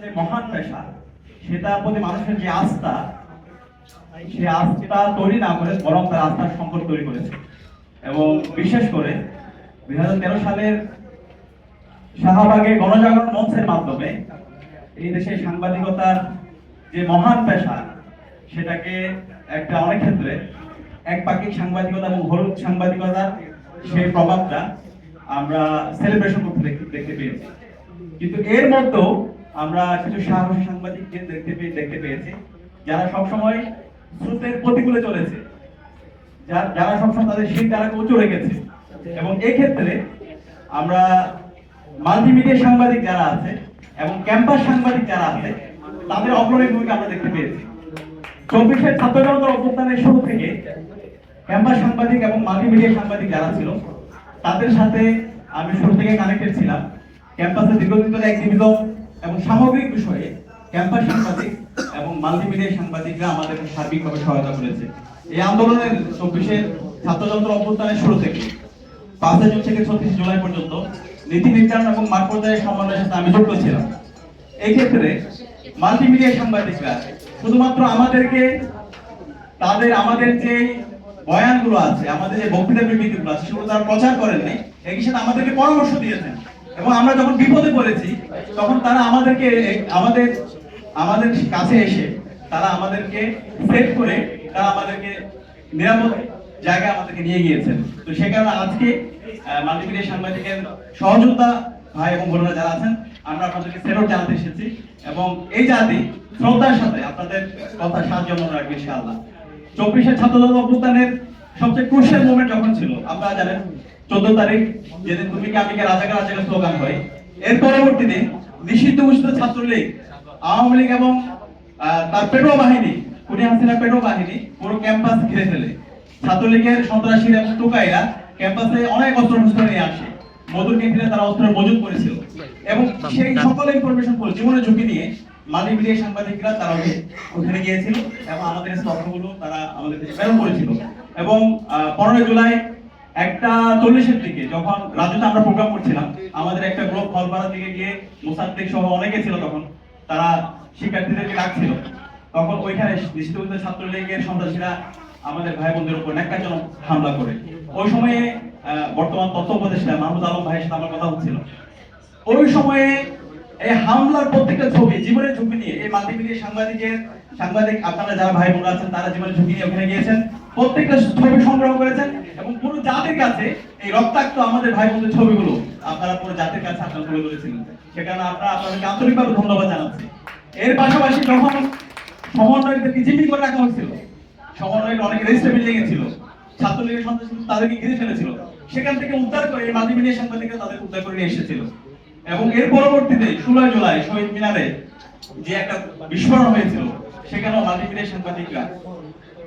যে মহান পেশা প্রতি মানুষের যে আস্থা, সে আস্থা তৈরি না করে বরং তার আস্থার সংকট তৈরি করেছে। এবং বিশেষ করে দুই সালের শাহবাগে গণজাগরণ মঞ্চের মাধ্যমে এই দেশে সাংবাদিকতার যে মহান পেশা, সেটাকে একটা অনেক ক্ষেত্রে এক একপাক্ষিক সাংবাদিকতা এবং হলুদ সাংবাদিকতার সেই প্রভাবটা আমরা সেলিব্রেশন করতে দেখতে পেয়েছি। কিন্তু এর মধ্যেও আমরা কিছু সাহসী সাংবাদিককে দেখতে পেয়ে, দেখতে পেয়েছি, যারা সবসময় স্রোতের প্রতিকূলে চলেছে। যারা সবসময় তাদের শীত দ্বারাকে উঁচু রেখেছে। এবং এক্ষেত্রে আমরা মাল্টিমিডিয়া সাংবাদিক যারা আছে এবং ক্যাম্পাস সাংবাদিক যারা আছে, তাদের অগ্রণী ভূমিকা আমরা দেখতে পেয়েছি। চব্বিশের ছাত্র জনতার অভ্যুত্থানের শুরু থেকে ক্যাম্পাস সাংবাদিক এবং মাল্টিমিডিয়া সাংবাদিক যারা ছিল, তাদের সাথে আমি শুরু থেকে কানেক্টেড ছিলাম। ক্যাম্পাসে দীর্ঘদিন ধরে অ্যাক্টিভিজম এবং সামগ্রিক বিষয়ে ক্যাম্পাস সাংবাদিক এবং মাল্টিমিডিয়া সাংবাদিকরা আমাদেরকে সার্বিকভাবে সহায়তা করেছে। এই আন্দোলনের চব্বিশের ছাত্রযন্ত্র অভ্যুত্থানের শুরু থেকে পাঁচই জুন থেকে ছত্রিশ জুলাই পর্যন্ত নীতি নির্ধারণ এবং মাঠ পর্যায়ে সমন্বয়ের সাথে আমি যুক্ত ছিলাম। এই ক্ষেত্রে মাল্টিমিডিয়া সাংবাদিকরা শুধুমাত্র আমাদেরকে তাদের, আমাদের যে বয়ানগুলো আছে, আমাদের যে বক্তৃতা বিবৃতিগুলো আছে, সেগুলো তারা প্রচার করেননি। একই সাথে আমাদেরকে পরামর্শ দিয়েছেন। এবং আমরা যখন বিপদে পড়েছি, তখন তারা আমাদেরকে আমাদের আমাদের কাছে এসে তারা আমাদেরকে সেভ করে তারা আমাদেরকে নিরাপদ জায়গায় আমাদেরকে নিয়ে গিয়েছেন। তো সে কারণে আজকে মাল্টিমিডিয়া সাংবাদিকের সহযোগিতা ভাই এবং বোনেরা যারা আছেন, আমরা আপনাদেরকে সেলট জানাতে এসেছি এবং এই জাতি শ্রদ্ধার সাথে আপনাদের কথা সাহায্য মনে রাখবে ইনশাআল্লাহ। চব্বিশে ছাত্রদল অভ্যুত্থানের সবচেয়ে ক্রুশিয়াল মোমেন্ট যখন ছিল, আপনারা জানেন, চোদ্দ তারিখ যেদিন তুমি কি আমি রাজাকার রাজাকার স্লোগান হয়, এর পরবর্তী দিন নিষিদ্ধ ঘোষিত ছাত্রলীগ, আওয়ামী লীগ এবং তার পেটো বাহিনী কুনি হাসিনা পেটো বাহিনী পুরো ক্যাম্পাস ঘিরে ফেলে। ছাত্রলীগের এবং টোকাইরা ক্যাম্পাসে অনেক অস্ত্র শস্ত্র নিয়ে আসে। মধুর তারা অস্ত্র মজুত করেছিল। এবং সেই সকল ইনফরমেশন পড়ে জীবনের ঝুঁকি নিয়ে মাল্টিমিডিয়া সাংবাদিকরা তারা ওখানে গিয়েছিল এবং আমাদের তথ্যগুলো তারা আমাদের প্রেরণ করেছিল। এবং পনেরোই জুলাই একটা চল্লিশের দিকে যখন রাজুতে আমরা প্রোগ্রাম করছিলাম, আমাদের একটা গ্রুপ ফলপাড়ার দিকে গিয়ে মুসাদ্দিক সহ অনেকে ছিল তখন, তারা শিক্ষার্থীদেরকে ডাকছিল। তখন ওইখানে দৃষ্টিবদ্ধ ছাত্রলীগের সন্ত্রাসীরা আমাদের ভাই বোনদের উপর ন্যাক্কারজনক হামলা করে। ওই সময়ে বর্তমান তথ্য উপদেষ্টা মাহমুদ আলম ভাইয়ের সাথে আমার কথা হচ্ছিল। ওই সময়ে এই হামলার প্রত্যেকটা ছবি জীবনের ঝুঁকি নিয়ে। এই মাল্টিমিডিয়া সাংবাদিকের, সাংবাদিক আপনারা যারা ভাই আছেন, তারা জীবনের ঝুঁকি নিয়ে ওখানে গিয়েছেন। প্রত্যেকটা ছবি সংগ্রহ করেছেন এবং পুরো জাতির কাছে এই রক্তাক্ত আমাদের ভাই বোনদের ছবিগুলো, আপনারা পুরো জাতির কাছে আপনারা তুলে ধরেছিলেন। আমরা আপনাদেরকে আন্তরিকভাবে ধন্যবাদ জানাচ্ছি। এর পাশাপাশি যখন জিম্মি করে রাখা হয়েছিল সমন্বয়ক অনেক রেজিস্টার বিল্ডিং এ ছিল, ছাত্রলীগের সন্ত্রাসী তাদেরকে ঘিরে ফেলেছিল। সেখান থেকে উদ্ধার করে মাল্টিমিডিয়া সাংবাদিকরা তাদের উদ্ধার করে নিয়ে এসেছিল। এবং এর পরবর্তীতে ষোলোই জুলাই শহীদ মিনারে যে একটা বিস্ফোরণ হয়েছিল, সেখানেও মাল্টিমিডিয়া সাংবাদিকরা,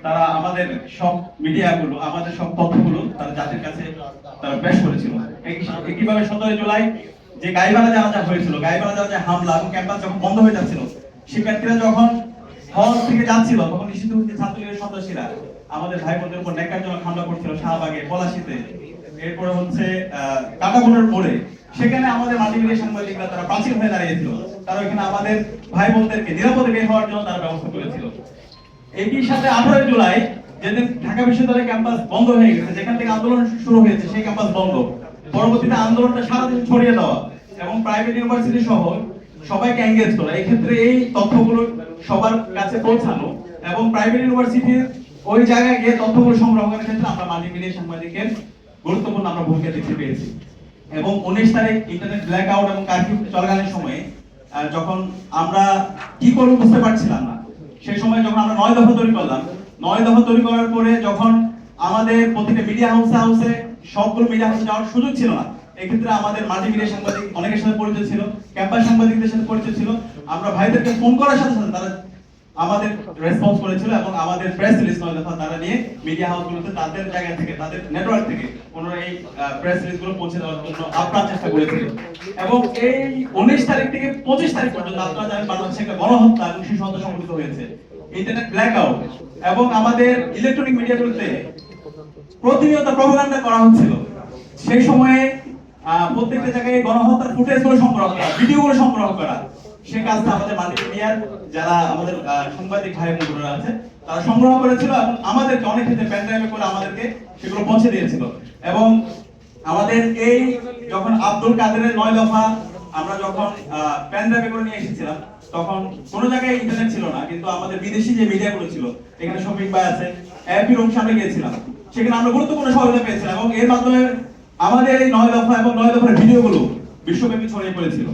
তারা আমাদের সব মিডিয়াগুলো, আমাদের সব তথ্যগুলো তারা জাতির কাছে তারা পেশ করেছিল। একইভাবে সতেরোই জুলাই যে গাইবালা জানাজা হয়েছিল গাইবালা জানাজা হামলা এবং ক্যাম্পাস যখন বন্ধ হয়ে যাচ্ছিল, শিক্ষার্থীরা যখন হল থেকে যাচ্ছিল, তখন নিষিদ্ধ হচ্ছে ছাত্রলীগের সদস্যরা আমাদের ভাই বোনদের উপর ন্যাক্কারজনক হামলা করছিল শাহবাগে, পলাশিতে। এরপরে হচ্ছে কাটাবনের মোড়ে সেখানে আমাদের মাল্টিমিডিয়া সাংবাদিকরা তারা প্রাচীন হয়ে দাঁড়িয়েছিল। তারা ওইখানে আমাদের ভাই বোনদেরকে নিরাপদে বের হওয়ার জন্য তারা ব্যবস্থা করেছিল। একই সাথে আঠারোই জুলাই যেদিন ঢাকা বিশ্ববিদ্যালয় ক্যাম্পাস বন্ধ হয়ে গেছে, যেখান থেকে আন্দোলন শুরু হয়েছে, সেই ক্যাম্পাস বন্ধ। পরবর্তীতে আন্দোলনটা সারাদিন ছড়িয়ে দেওয়া এবং প্রাইভেট ইউনিভার্সিটি সহ সবাইকে এঙ্গেজ করা। এই ক্ষেত্রে এই তথ্যগুলো সবার কাছে পৌঁছানো এবং প্রাইভেট ইউনিভার্সিটির ওই জায়গায় গিয়ে তথ্যগুলো সংগ্রহ করার ক্ষেত্রে আমরা মাল্টিমিডিয়া সাংবাদিকের গুরুত্বপূর্ণ আমরা ভূমিকা দেখতে পেয়েছি। এবং উনিশ তারিখ ইন্টারনেট ব্ল্যাক আউট এবং কারফিউ চলাকালীন সময়ে যখন আমরা কি করব বুঝতে পারছিলাম না। সেই সময় যখন আমরা নয় দফা তৈরি করলাম, নয় দফা তৈরি করার পরে যখন আমাদের প্রতিটা মিডিয়া হাউসে হাউসে সবগুলো মিডিয়া হাউসে যাওয়ার সুযোগ ছিল না, এক্ষেত্রে আমাদের মাল্টিমিডিয়া সাংবাদিক অনেকের সাথে পরিচয় ছিল ক্যাম্পাস সাংবাদিকদের সাথে পরিচয় ছিল। আমরা ভাইদেরকে ফোন করার সাথে সাথে তারা আমাদের রেসপন্স করেছিল এবং আমাদের প্রেস রিলিজ নয় দফা তারা নিয়ে মিডিয়া হাউসগুলোতে তাদের জায়গা থেকে, তাদের নেটওয়ার্ক থেকে পুনরায় এই প্রেস রিলিজগুলো পৌঁছে দেওয়ার জন্য আপ্রাণ চেষ্টা করেছিল। এবং এই উনিশ তারিখ থেকে পঁচিশ তারিখ পর্যন্ত আপনারা জানেন বাংলাদেশে একটা গণহত্যা এবং শিশু হত্যা সংঘটিত হয়েছে ইন্টারনেট ব্ল্যাক আউট এবং আমাদের ইলেকট্রনিক মিডিয়াগুলোতে প্রতিনিয়ত প্রপাগান্ডা করা হচ্ছিল। সেই সময়ে প্রত্যেকটা জায়গায় গণহত্যার ফুটেজগুলো সংগ্রহ করা ভিডিওগুলো সংগ্রহ করা সে কাজটা আমাদের মাল্টিমিডিয়ার যারা আমাদের সাংবাদিক ভাই বোনেরা আছে, তারা সংগ্রহ করেছিল এবং আমাদেরকে অনেক ক্ষেত্রে করে আমাদেরকে সেগুলো পৌঁছে দিয়েছিল। এবং আমাদের এই যখন আব্দুল কাদেরের নয় দফা আমরা যখন করে নিয়ে এসেছিলাম, তখন কোনো জায়গায় ইন্টারনেট ছিল না, কিন্তু আমাদের বিদেশি যে মিডিয়াগুলো ছিল, এখানে শফিক ভাই আছে এপি রুম সামনে গিয়েছিলাম, সেখানে আমরা গুরুত্বপূর্ণ সহযোগিতা পেয়েছিলাম এবং এর মাধ্যমে আমাদের এই নয় দফা এবং নয় দফার ভিডিওগুলো বিশ্বব্যাপী ছড়িয়ে পড়েছিল।